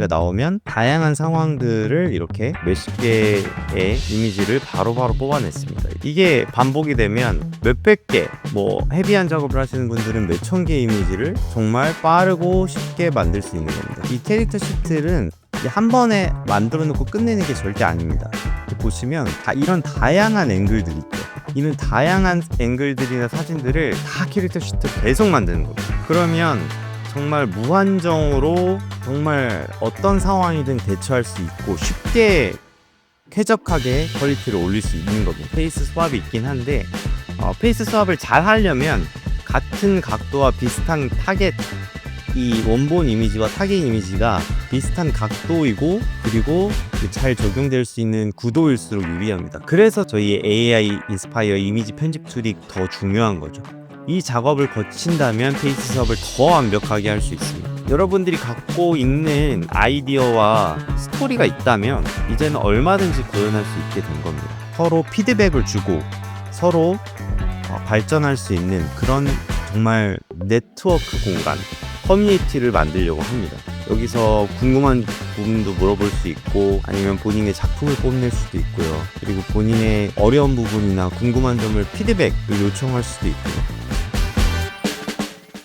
이미지가 나오면 다양한 상황들을 이렇게 몇십 개의 이미지를 바로 바로 뽑아냈습니다. 이게 반복이 되면 몇백 개, 뭐 헤비한 작업을 하시는 분들은 몇천 개의 이미지를 정말 빠르고 쉽게 만들 수 있는 겁니다. 이 캐릭터 시트는 한 번에 만들어 놓고 끝내는 게 절대 아닙니다. 보시면 다 이런 다양한 앵글들이 있죠. 이는 다양한 앵글들이나 사진들을 다 캐릭터 시트로 계속 만드는 겁니다. 그러면 정말 무한정으로 정말 어떤 상황이든 대처할 수 있고 쉽게 쾌적하게 퀄리티를 올릴 수 있는 겁니다. 페이스 스왑이 있긴 한데 어, 페이스 스왑을 잘 하려면 같은 각도와 비슷한 타겟 이 원본 이미지와 타겟 이미지가 비슷한 각도이고 그리고 그잘 적용될 수 있는 구도일수록 유리합니다. 그래서 저희 AI 인스파이어 이미지 편집 툴이 더 중요한 거죠. 이 작업을 거친다면 페이스 수업을 더 완벽하게 할 수 있습니다. 여러분들이 갖고 있는 아이디어와 스토리가 있다면 이제는 얼마든지 구현할 수 있게 된 겁니다. 서로 피드백을 주고 서로 어, 발전할 수 있는 그런 정말 네트워크 공간, 커뮤니티를 만들려고 합니다. 여기서 궁금한 부분도 물어볼 수 있고 아니면 본인의 작품을 뽐낼 수도 있고요. 그리고 본인의 어려운 부분이나 궁금한 점을 피드백을 요청할 수도 있고요.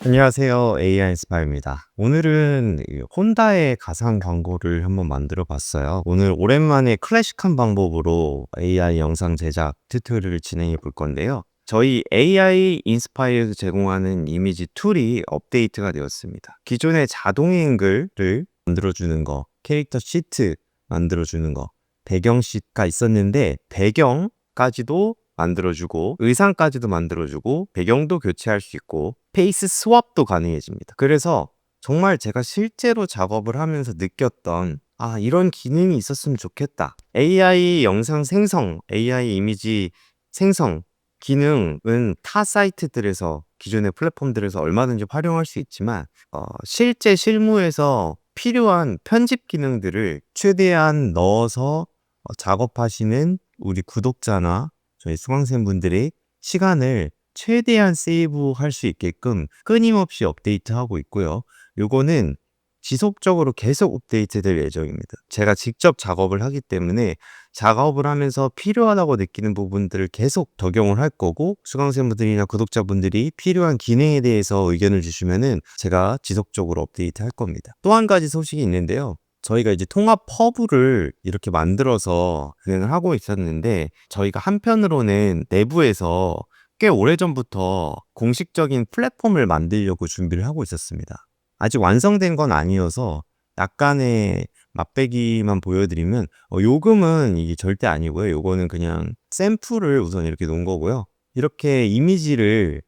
안녕하세요. AI 스파입니다. 오늘은 이 혼다의 가상 광고를 한번 만들어 봤어요. 오늘 오랜만에 클래식한 방법으로 AI 영상 제작 튜토리얼을 진행해 볼 건데요. 저희 AI 인스파이어에서 제공하는 이미지 툴이 업데이트가 되었습니다. 기존의 자동 앵글을 만들어주는 거, 캐릭터 시트 만들어주는 거, 배경 시트가 있었는데 배경까지도 만들어주고 의상까지도 만들어주고 배경도 교체할 수 있고 페이스 스왑도 가능해집니다. 그래서 정말 제가 실제로 작업을 하면서 느꼈던 아 이런 기능이 있었으면 좋겠다. AI 영상 생성, AI 이미지 생성 기능은 타 사이트들에서 기존의 플랫폼들에서 얼마든지 활용할 수 있지만 어, 실제 실무에서 필요한 편집 기능들을 최대한 넣어서 어, 작업하시는 우리 구독자나 저희 수강생분들의 시간을 최대한 세이브 할 수 있게끔 끊임없이 업데이트하고 있고요. 요거는 지속적으로 계속 업데이트 될 예정입니다. 제가 직접 작업을 하기 때문에 작업을 하면서 필요하다고 느끼는 부분들을 계속 적용을 할 거고 수강생분들이나 구독자분들이 필요한 기능에 대해서 의견을 주시면은 제가 지속적으로 업데이트 할 겁니다. 또 한 가지 소식이 있는데요. 저희가 이제 통합 퍼브를 이렇게 만들어서 진행을 하고 있었는데 저희가 한편으로는 내부에서 꽤 오래전부터 공식적인 플랫폼을 만들려고 준비를 하고 있었습니다. 아직 완성된 건 아니어서 약간의 맛배기만 보여드리면 어, 요금은 이게 절대 아니고요. 요거는 그냥 샘플을 우선 이렇게 놓은 거고요. 이렇게 이미지를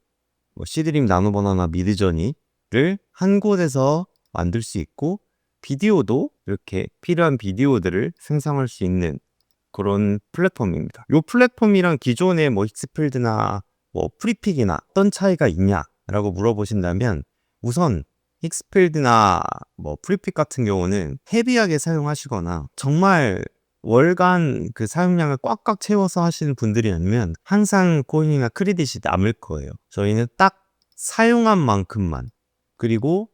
뭐 시드림 나노버나나 미드저니를 한 곳에서 만들 수 있고 비디오도 이렇게 필요한 비디오들을 생성할 수 있는 그런 플랫폼입니다. 요 플랫폼이랑 기존의 뭐 힉스필드나 뭐 프리픽이나 어떤 차이가 있냐 라고 물어보신다면 우선 힉스필드나 뭐 프리핏 같은 경우는 헤비하게 사용하시거나 정말 월간 그 사용량을 꽉꽉 채워서 하시는 분들이 아니면 항상 코인이나 크레딧이 남을 거예요. 저희는 딱 사용한 만큼만 그리고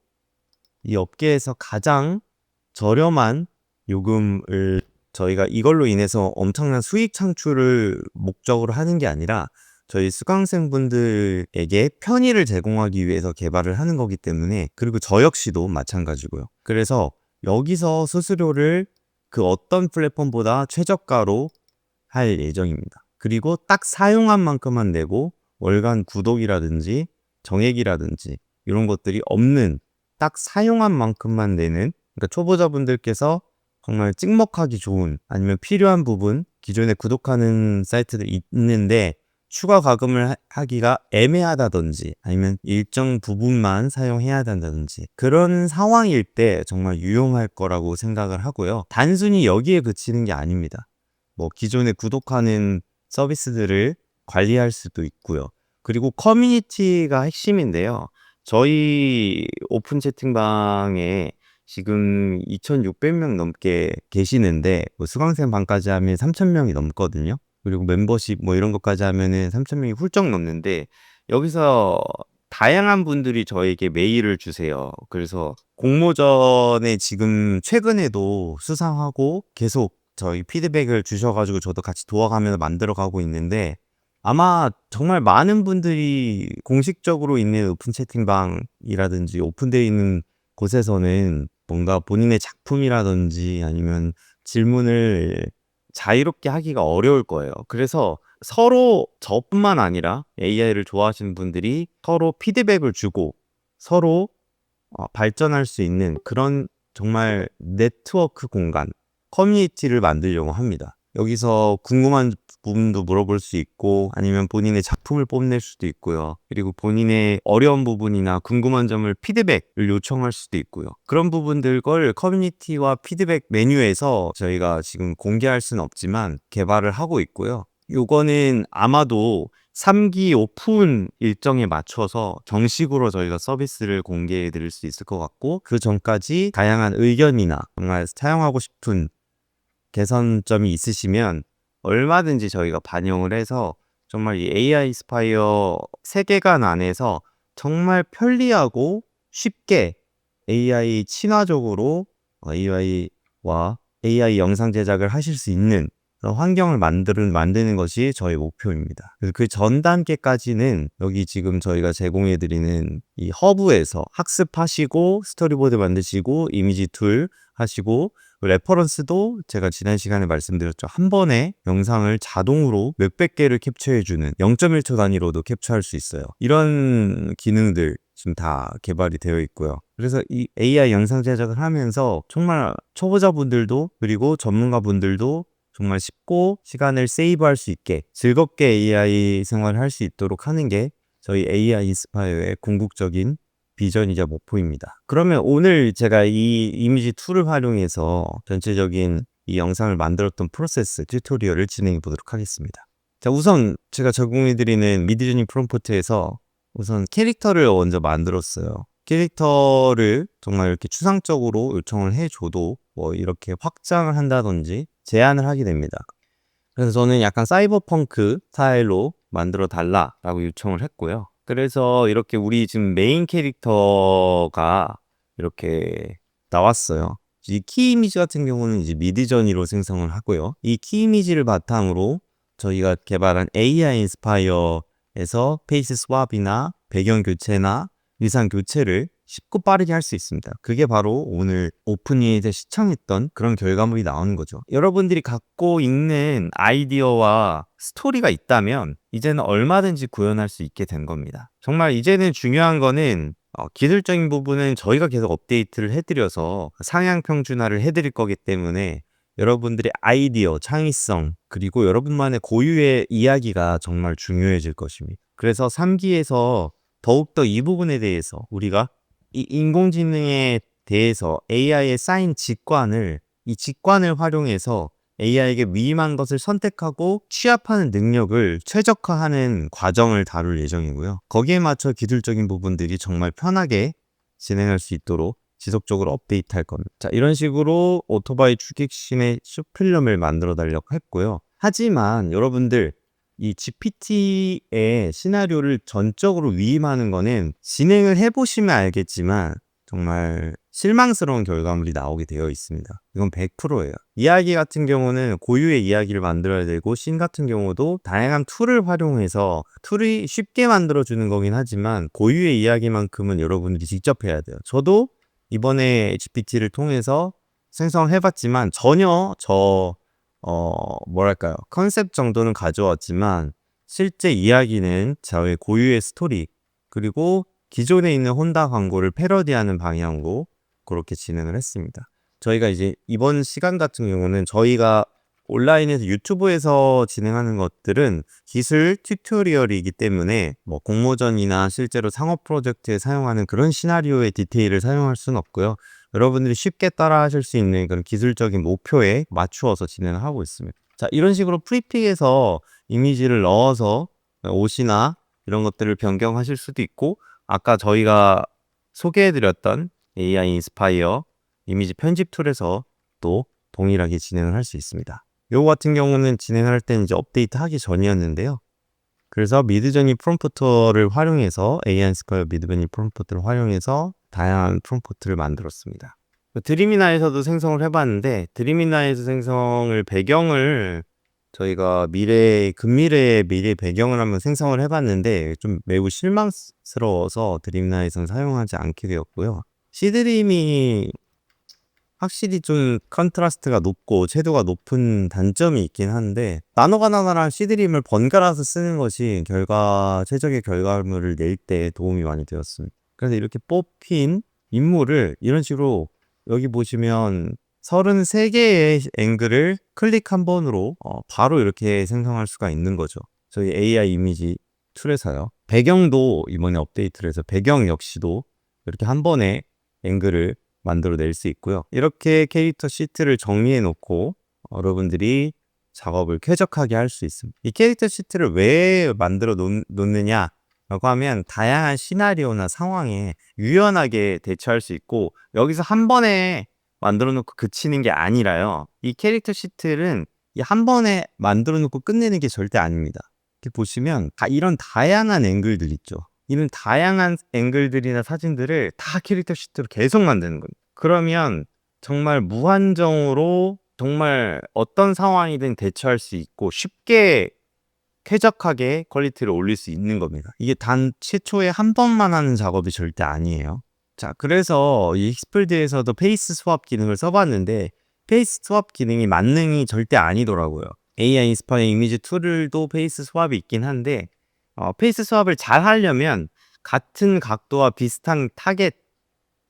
이 업계에서 가장 저렴한 요금을 저희가 이걸로 인해서 엄청난 수익 창출을 목적으로 하는 게 아니라 저희 수강생분들에게 편의를 제공하기 위해서 개발을 하는 거기 때문에 그리고 저 역시도 마찬가지고요. 그래서 여기서 수수료를 그 어떤 플랫폼보다 최저가로 할 예정입니다. 그리고 딱 사용한 만큼만 내고 월간 구독이라든지 정액이라든지 이런 것들이 없는 딱 사용한 만큼만 내는 그러니까 초보자분들께서 정말 찍먹하기 좋은 아니면 필요한 부분 기존에 구독하는 사이트들이 있는데 추가 가금을 하- 하기가 애매하다든지 아니면 일정 부분만 사용해야 된다든지 그런 상황일 때 정말 유용할 거라고 생각을 하고요. 단순히 여기에 그치는 게 아닙니다. 뭐 기존에 구독하는 서비스들을 관리할 수도 있고요. 그리고 커뮤니티가 핵심인데요. 저희 오픈 채팅방에 지금 2,600 명 넘게 계시는데 뭐 수강생 반까지 하면 3,000 명이 넘거든요. 그리고 멤버십 뭐 이런 것까지 하면은 3,000 명이 훌쩍 넘는데 여기서 다양한 분들이 저에게 메일을 주세요. 그래서 공모전에 지금 최근에도 수상하고 계속 저희 피드백을 주셔 가지고 저도 같이 도와가면서 만들어 가고 있는데 아마 정말 많은 분들이 공식적으로 있는 오픈 채팅방이라든지 오픈되어 있는 곳에서는 뭔가 본인의 작품이라든지 아니면 질문을 자유롭게 하기가 어려울 거예요. 그래서 서로 저뿐만 아니라 AI를 좋아하시는 분들이 서로 피드백을 주고 서로 어, 발전할 수 있는 그런 정말 네트워크 공간, 커뮤니티를 만들려고 합니다. 여기서 궁금한 부분도 물어볼 수 있고 아니면 본인의 작품을 뽐낼 수도 있고요. 그리고 본인의 어려운 부분이나 궁금한 점을 피드백을 요청할 수도 있고요. 그런 부분들 걸 커뮤니티와 피드백 메뉴에서 저희가 지금 공개할 수는 없지만 개발을 하고 있고요. 요거는 아마도 3기 오픈 일정에 맞춰서 정식으로 저희가 서비스를 공개해 드릴 수 있을 것 같고 그 전까지 다양한 의견이나 정말 사용하고 싶은 개선점이 있으시면 얼마든지 저희가 반영을 해서 정말 이 AI 스파이어 세계관 안에서 정말 편리하고 쉽게 AI 친화적으로 AI와 AI 영상 제작을 하실 수 있는 그런 환경을 만드는, 만드는 것이 저희 목표입니다. 그 전 단계까지는 여기 지금 저희가 제공해드리는 이 허브에서 학습하시고 스토리보드 만드시고 이미지 툴 하시고 레퍼런스도 제가 지난 시간에 말씀드렸죠. 한 번에 영상을 자동으로 몇백 개를 캡처해주는 0.1초 단위로도 캡처할 수 있어요. 이런 기능들 지금 다 개발이 되어 있고요. 그래서 이 AI 영상 제작을 하면서 정말 초보자분들도 그리고 전문가분들도 정말 쉽고 시간을 세이브할 수 있게 즐겁게 AI 생활을 할 수 있도록 하는 게 저희 AI 인스파이어의 궁극적인 비전이자 목표입니다. 그러면 오늘 제가 이 이미지 툴을 활용해서 전체적인 이 영상을 만들었던 프로세스 튜토리얼을 진행해 보도록 하겠습니다. 자, 우선 제가 제공해 드리는 미드저니 프롬프트에서 우선 캐릭터를 먼저 만들었어요. 캐릭터를 정말 이렇게 추상적으로 요청을 해줘도 뭐 이렇게 확장을 한다든지 제안을 하게 됩니다. 그래서 저는 약간 사이버펑크 스타일로 만들어 달라라고 요청을 했고요. 그래서 이렇게 우리 지금 메인 캐릭터가 이렇게 나왔어요. 이 키 이미지 같은 경우는 이제 미드저니로 생성을 하고요. 이 키 이미지를 바탕으로 저희가 개발한 AI 인스파이어에서 페이스 스왑이나 배경 교체나 의상 교체를 쉽고 빠르게 할 수 있습니다. 그게 바로 오늘 오픈이에서 시청했던 그런 결과물이 나오는 거죠. 여러분들이 갖고 있는 아이디어와 스토리가 있다면 이제는 얼마든지 구현할 수 있게 된 겁니다. 정말 이제는 중요한 거는 어, 기술적인 부분은 저희가 계속 업데이트를 해드려서 상향 평준화를 해드릴 거기 때문에 여러분들의 아이디어, 창의성, 그리고 여러분만의 고유의 이야기가 정말 중요해질 것입니다. 그래서 3기에서 더욱더 이 부분에 대해서 우리가 이 인공지능에 대해서 AI에 쌓인 직관을 이 직관을 활용해서 AI에게 위임한 것을 선택하고 취합하는 능력을 최적화하는 과정을 다룰 예정이고요. 거기에 맞춰 기술적인 부분들이 정말 편하게 진행할 수 있도록 지속적으로 업데이트할 겁니다. 자, 이런 식으로 오토바이 출객신의 슈플럼을 만들어 달려고 했고요. 하지만 여러분들 이 GPT의 시나리오를 전적으로 위임하는 거는 진행을 해보시면 알겠지만 정말 실망스러운 결과물이 나오게 되어 있습니다. 이건 100%예요. 이야기 같은 경우는 고유의 이야기를 만들어야 되고 신 같은 경우도 다양한 툴을 활용해서 툴이 쉽게 만들어주는 거긴 하지만 고유의 이야기만큼은 여러분들이 직접 해야 돼요. 저도 이번에 GPT를 통해서 생성해봤지만 전혀 저 어, 뭐랄까요. 컨셉 정도는 가져왔지만 실제 이야기는 저의 고유의 스토리 그리고 기존에 있는 혼다 광고를 패러디하는 방향으로 그렇게 진행을 했습니다. 저희가 이제 이번 시간 같은 경우는 저희가 온라인에서 유튜브에서 진행하는 것들은 기술 튜토리얼이기 때문에 뭐 공모전이나 실제로 상업 프로젝트에 사용하는 그런 시나리오의 디테일을 사용할 수는 없고요. 여러분들이 쉽게 따라 하실 수 있는 그런 기술적인 목표에 맞추어서 진행을 하고 있습니다. 자, 이런 식으로 프리픽에서 이미지를 넣어서 옷이나 이런 것들을 변경하실 수도 있고, 아까 저희가 소개해드렸던 AI 인스파이어 이미지 편집 툴에서 또 동일하게 진행을 할 수 있습니다. 요거 같은 경우는 진행할 때는 이제 업데이트 하기 전이었는데요. 그래서 미드저니 프롬프터를 활용해서 AI 인스파이어 미드저니 프롬프터를 활용해서 다양한 프롬프트를 만들었습니다. 드림이나에서도 생성을 해봤는데 드림이나에서 생성을 배경을 저희가 미래 근미래의 미래 배경을 한번 생성을 해봤는데 좀 매우 실망스러워서 드림나에서는 사용하지 않게 되었고요. 시드림이 확실히 좀 컨트라스트가 높고 채도가 높은 단점이 있긴 한데 나노바나나랑 시드림을 번갈아서 쓰는 것이 결과 최적의 결과물을 낼 때 도움이 많이 되었습니다. 그래서 이렇게 뽑힌 인물을 이런 식으로 여기 보시면 33개의 앵글을 클릭 한 번으로 어, 바로 이렇게 생성할 수가 있는 거죠. 저희 AI 이미지 툴에서요. 배경도 이번에 업데이트를 해서 배경 역시도 이렇게 한 번에 앵글을 만들어 낼 수 있고요. 이렇게 캐릭터 시트를 정리해 놓고 여러분들이 작업을 쾌적하게 할 수 있습니다. 이 캐릭터 시트를 왜 만들어 놓, 놓느냐 라고 하면 다양한 시나리오나 상황에 유연하게 대처할 수 있고 여기서 한 번에 만들어 놓고 그치는 게 아니라요. 이 캐릭터 시트는 이 한 번에 만들어 놓고 끝내는 게 절대 아닙니다. 이렇게 보시면 다 이런 다양한 앵글들 있죠. 이런 다양한 앵글들이나 사진들을 다 캐릭터 시트로 계속 만드는 겁니다. 그러면 정말 무한정으로 정말 어떤 상황이든 대처할 수 있고 쉽게 쾌적하게 퀄리티를 올릴 수 있는 겁니다. 이게 단 최초에 한 번만 하는 작업이 절대 아니에요. 자, 그래서 이 익스플드에서도 페이스 스왑 기능을 써봤는데 페이스 스왑 기능이 만능이 절대 아니더라고요. AI 인스파이어 이미지 툴도 페이스 스왑이 있긴 한데 어, 페이스 스왑을 잘 하려면 같은 각도와 비슷한 타겟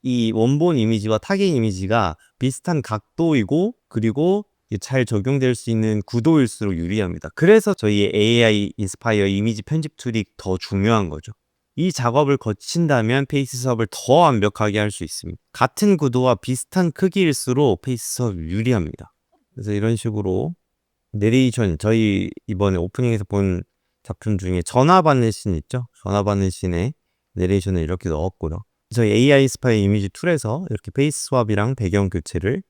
이 원본 이미지와 타겟 이미지가 비슷한 각도이고 그리고 잘 적용될 수 있는 구도일수록 유리합니다. 그래서 저희 AI 인스파이어 이미지 편집 툴이 더 중요한 거죠. 이 작업을 거친다면 페이스 수업을 더 완벽하게 할 수 있습니다. 같은 구도와 비슷한 크기일수록 페이스 수업이 유리합니다. 그래서 이런 식으로 내레이션 저희 이번에 오프닝에서 본 작품 중에 전화 받는 씬 있죠? 전화 받는 씬에 내레이션을 이렇게 넣었고요. 저희 AI 스파이 이미지 툴에서 이렇게 페이스 스왑이랑 배경 교체를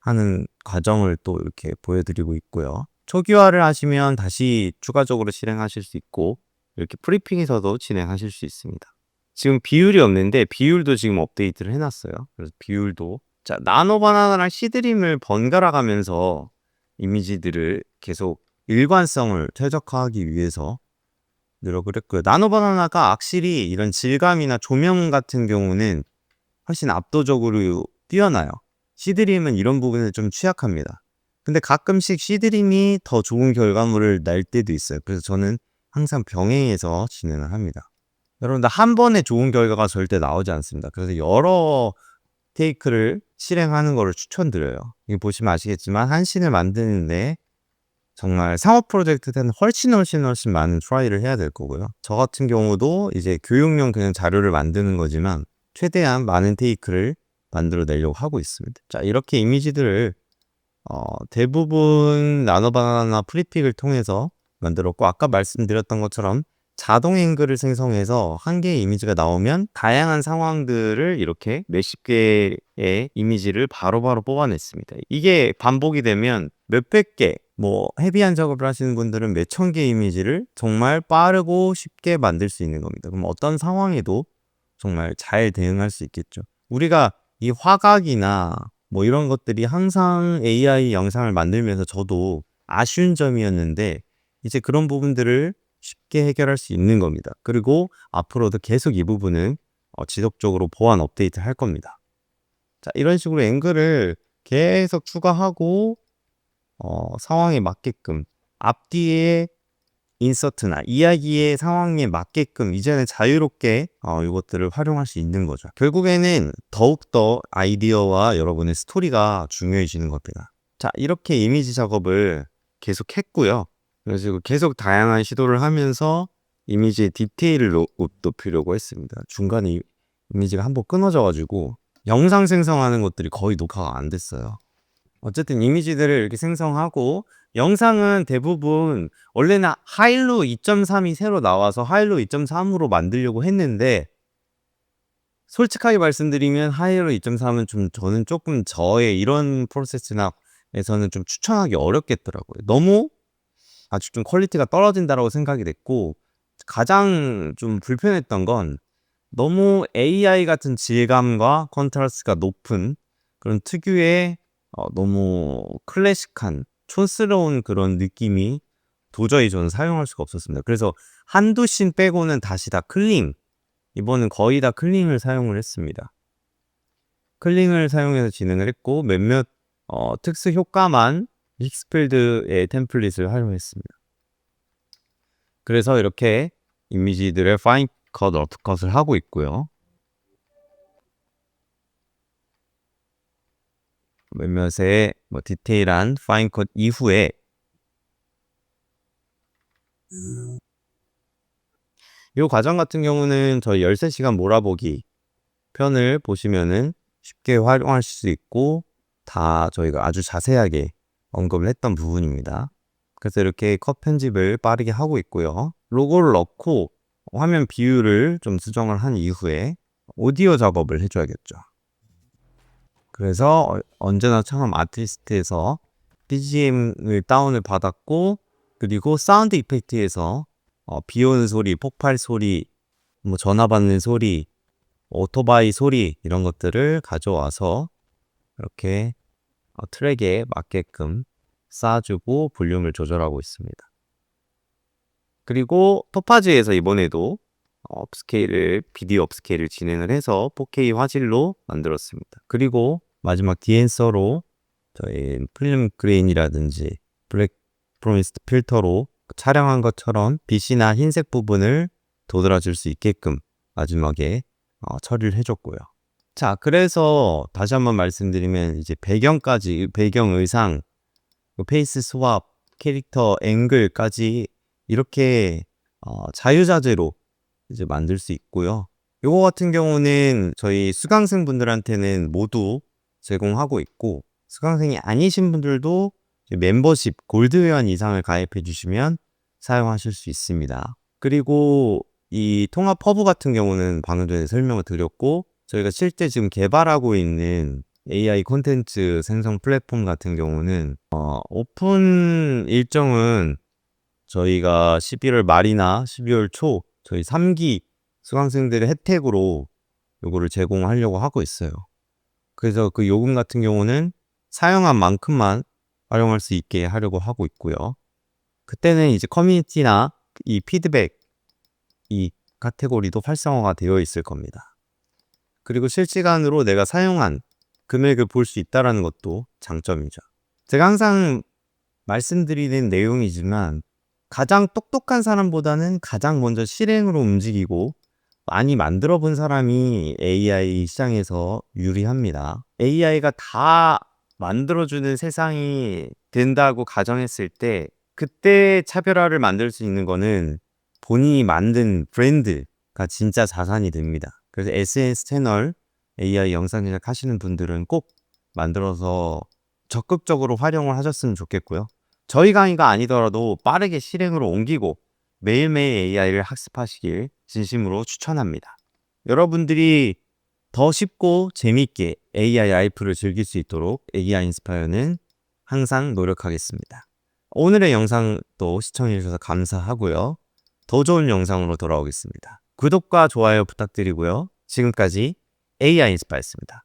하는 과정을 또 이렇게 보여드리고 있고요. 초기화를 하시면 다시 추가적으로 실행하실 수 있고 이렇게 프리핑에서도 진행하실 수 있습니다. 지금 비율이 없는데 비율도 지금 업데이트를 해놨어요. 그래서 비율도 자 나노 바나나랑 시드림을 번갈아 가면서 이미지들을 계속 일관성을 최적화하기 위해서 노력을 했고요. 나노 바나나가 확실히 이런 질감이나 조명 같은 경우는 훨씬 압도적으로 뛰어나요. 시드림은 이런 부분에 좀 취약합니다. 근데 가끔씩 시드림이 더 좋은 결과물을 낼 때도 있어요. 그래서 저는 항상 병행해서 진행을 합니다. 여러분들 한 번에 좋은 결과가 절대 나오지 않습니다. 그래서 여러 테이크를 실행하는 것을 추천드려요. 이거 보시면 아시겠지만 한 씬을 만드는데 정말 상업 프로젝트 때는 훨씬 훨씬 훨씬 많은 트라이를 해야 될 거고요. 저 같은 경우도 이제 교육용 그냥 자료를 만드는 거지만 최대한 많은 테이크를 만들어 내려고 하고 있습니다. 자, 이렇게 이미지들을 어, 대부분 나노바나나 프리픽을 통해서 만들었고 아까 말씀드렸던 것처럼 자동 앵글을 생성해서 한 개의 이미지가 나오면 다양한 상황들을 이렇게 몇십 개의 이미지를 바로바로 뽑아냈습니다. 이게 반복이 되면 몇백 개, 뭐 헤비한 작업을 하시는 분들은 몇 천 개 이미지를 정말 빠르고 쉽게 만들 수 있는 겁니다. 그럼 어떤 상황에도 정말 잘 대응할 수 있겠죠. 우리가 이 화각이나 뭐 이런 것들이 항상 AI 영상을 만들면서 저도 아쉬운 점이었는데 이제 그런 부분들을 쉽게 해결할 수 있는 겁니다. 그리고 앞으로도 계속 이 부분은 어, 지속적으로 보완 업데이트 할 겁니다. 자, 이런 식으로 앵글을 계속 추가하고 어, 상황에 맞게끔 앞뒤에 인서트나 이야기의 상황에 맞게끔 이제는 자유롭게 어, 이것들을 활용할 수 있는 거죠. 결국에는 더욱더 아이디어와 여러분의 스토리가 중요해지는 겁니다. 자, 이렇게 이미지 작업을 계속 했고요. 그래서 계속 다양한 시도를 하면서 이미지의 디테일을 높- 높이려고 했습니다. 중간에 이- 이미지가 한 번 끊어져가지고 영상 생성하는 것들이 거의 녹화가 안 됐어요. 어쨌든 이미지들을 이렇게 생성하고 영상은 대부분 원래는 하일로 2.3이 새로 나와서 하일로 2.3으로 만들려고 했는데 솔직하게 말씀드리면 하일로 2.3은 좀 저는 조금 저의 이런 프로세스나 에서는 좀 추천하기 어렵겠더라고요. 너무 아주 좀 퀄리티가 떨어진다라고 생각이 됐고 가장 좀 불편했던 건 너무 AI 같은 질감과 컨트라스트가 높은 그런 특유의 어, 너무 클래식한 촌스러운 그런 느낌이 도저히 저는 사용할 수가 없었습니다. 그래서 한두 씬 빼고는 다시 다 클링. 이번은 거의 다 클링을 사용을 했습니다. 클링을 사용해서 진행을 했고 몇몇 어, 특수 효과만 힉스필드의 템플릿을 활용했습니다. 그래서 이렇게 이미지들의 파인 컷, 러프 컷을 하고 있고요. 몇몇의 뭐 디테일한 파인 컷 이후에 이 과정 같은 경우는 저희 13시간 몰아보기 편을 보시면은 쉽게 활용하실 수 있고 다 저희가 아주 자세하게 언급을 했던 부분입니다. 그래서 이렇게 컷 편집을 빠르게 하고 있고요. 로고를 넣고 화면 비율을 좀 수정을 한 이후에 오디오 작업을 해줘야겠죠. 그래서 어- 언제나 처음 아티스트에서 BGM을 다운을 받았고 그리고 사운드 이펙트에서 어, 비 오는 소리, 폭발 소리, 뭐 전화 받는 소리, 오토바이 소리 이런 것들을 가져와서 이렇게 어, 트랙에 맞게끔 쌓아주고 볼륨을 조절하고 있습니다. 그리고 토파즈에서 이번에도 어, 업스케일을 비디오 업스케일을 진행을 해서 4K 화질로 만들었습니다. 그리고 마지막 디엔서로 저희 필름 그레인이라든지 블랙 프로미스트 필터로 촬영한 것처럼 빛이나 흰색 부분을 도드라질 수 있게끔 마지막에 어, 처리를 해줬고요. 자, 그래서 다시 한번 말씀드리면 이제 배경까지 배경 의상, 그 페이스 스왑, 캐릭터 앵글까지 이렇게 어, 자유자재로 이제 만들 수 있고요. 요거 같은 경우는 저희 수강생 분들한테는 모두 제공하고 있고 수강생이 아니신 분들도 멤버십 골드 회원 이상을 가입해 주시면 사용하실 수 있습니다. 그리고 이 통합 퍼브 같은 경우는 방금 전에 설명을 드렸고 저희가 실제 지금 개발하고 있는 AI 콘텐츠 생성 플랫폼 같은 경우는 어, 오픈 일정은 저희가 11월 말이나 12월 초 저희 3기 수강생들의 혜택으로 요거를 제공하려고 하고 있어요. 그래서 그 요금 같은 경우는 사용한 만큼만 활용할 수 있게 하려고 하고 있고요. 그때는 이제 커뮤니티나 이 피드백 이 카테고리도 활성화가 되어 있을 겁니다. 그리고 실시간으로 내가 사용한 금액을 볼 수 있다라는 것도 장점이죠. 제가 항상 말씀드리는 내용이지만 가장 똑똑한 사람보다는 가장 먼저 실행으로 움직이고 많이 만들어 본 사람이 AI 시장에서 유리합니다. AI가 다 만들어주는 세상이 된다고 가정했을 때 그때 차별화를 만들 수 있는 거는 본인이 만든 브랜드가 진짜 자산이 됩니다. 그래서 SNS 채널 AI 영상 제작 하시는 분들은 꼭 만들어서 적극적으로 활용을 하셨으면 좋겠고요. 저희 강의가 아니더라도 빠르게 실행으로 옮기고 매일매일 AI를 학습하시길 진심으로 추천합니다. 여러분들이 더 쉽고 재미있게 AI 라이프를 즐길 수 있도록 AI 인스파이어는 항상 노력하겠습니다. 오늘의 영상도 시청해주셔서 감사하고요. 더 좋은 영상으로 돌아오겠습니다. 구독과 좋아요 부탁드리고요. 지금까지 AI 인스파였습니다.